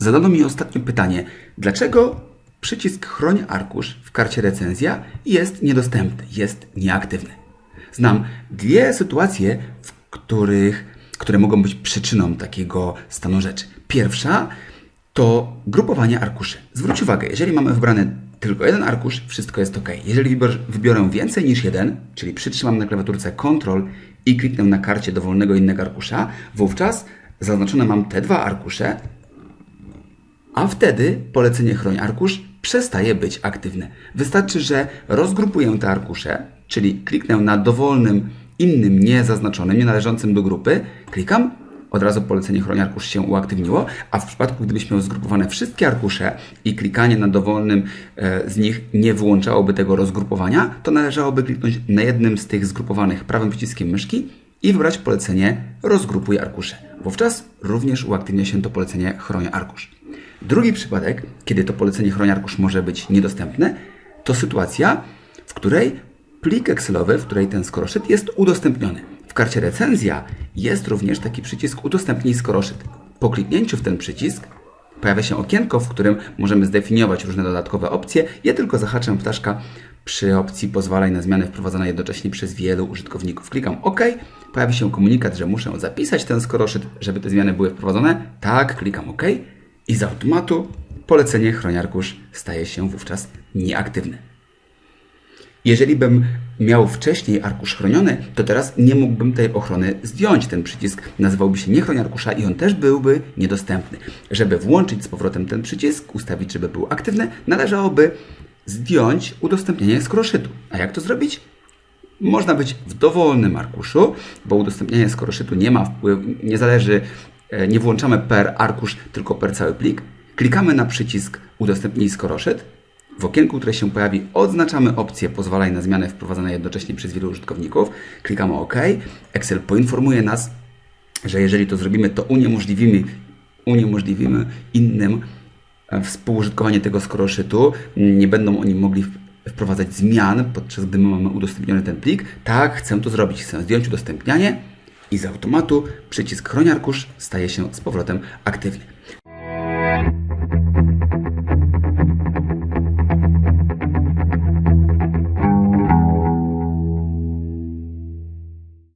Zadano mi ostatnio pytanie, dlaczego przycisk Chroń arkusz w karcie recenzja jest niedostępny, jest nieaktywny. Znam dwie sytuacje, w których, które mogą być przyczyną takiego stanu rzeczy. Pierwsza to grupowanie arkuszy. Zwróć uwagę, jeżeli mamy wybrany tylko jeden arkusz, wszystko jest ok. Jeżeli wybiorę więcej niż jeden, czyli przytrzymam na klawiaturce Ctrl i kliknę na karcie dowolnego innego arkusza, wówczas zaznaczone mam te dwa arkusze, a wtedy polecenie Chroń Arkusz przestaje być aktywne. Wystarczy, że rozgrupuję te arkusze, czyli kliknę na dowolnym innym niezaznaczonym, nie należącym do grupy, klikam, od razu polecenie Chroń Arkusz się uaktywniło, a w przypadku, gdybyś miał zgrupowane wszystkie arkusze i klikanie na dowolnym e, z nich nie wyłączałoby tego rozgrupowania, to należałoby kliknąć na jednym z tych zgrupowanych prawym przyciskiem myszki i wybrać polecenie Rozgrupuj arkusze. Wówczas również uaktywnia się to polecenie Chroń Arkusz. Drugi przypadek, kiedy to polecenie Chroń Arkusz może być niedostępne, to sytuacja, w której plik Excelowy, w której ten skoroszyt jest udostępniony. W karcie recenzja jest również taki przycisk udostępnij skoroszyt. Po kliknięciu w ten przycisk pojawia się okienko, w którym możemy zdefiniować różne dodatkowe opcje. Ja tylko zahaczę ptaszka przy opcji pozwalaj na zmiany wprowadzone jednocześnie przez wielu użytkowników. Klikam OK, pojawi się komunikat, że muszę zapisać ten skoroszyt, żeby te zmiany były wprowadzone. Tak, klikam OK i z automatu polecenie chroniarkusz staje się wówczas nieaktywne. Jeżeli bym miał wcześniej arkusz chroniony, to teraz nie mógłbym tej ochrony zdjąć. Ten przycisk nazywałby się nie arkusza i on też byłby niedostępny. Żeby włączyć z powrotem ten przycisk, ustawić, żeby był aktywny, należałoby zdjąć udostępnienie skoroszytu. A jak to zrobić? Można być w dowolnym arkuszu, bo udostępnianie skoroszytu nie ma wpływu, nie zależy, nie włączamy per arkusz, tylko per cały plik. Klikamy na przycisk udostępnij skoroszyt. W okienku, które się pojawi, odznaczamy opcję pozwalaj na zmiany wprowadzone jednocześnie przez wielu użytkowników. Klikamy OK. Excel poinformuje nas, że jeżeli to zrobimy, to uniemożliwimy, uniemożliwimy innym e, współużytkowanie tego skoroszytu. Nie będą oni mogli wprowadzać zmian, podczas gdy my mamy udostępniony ten plik. Tak, chcę to zrobić. Chcę zdjąć udostępnianie i z automatu przycisk chroniarkusz staje się z powrotem aktywny.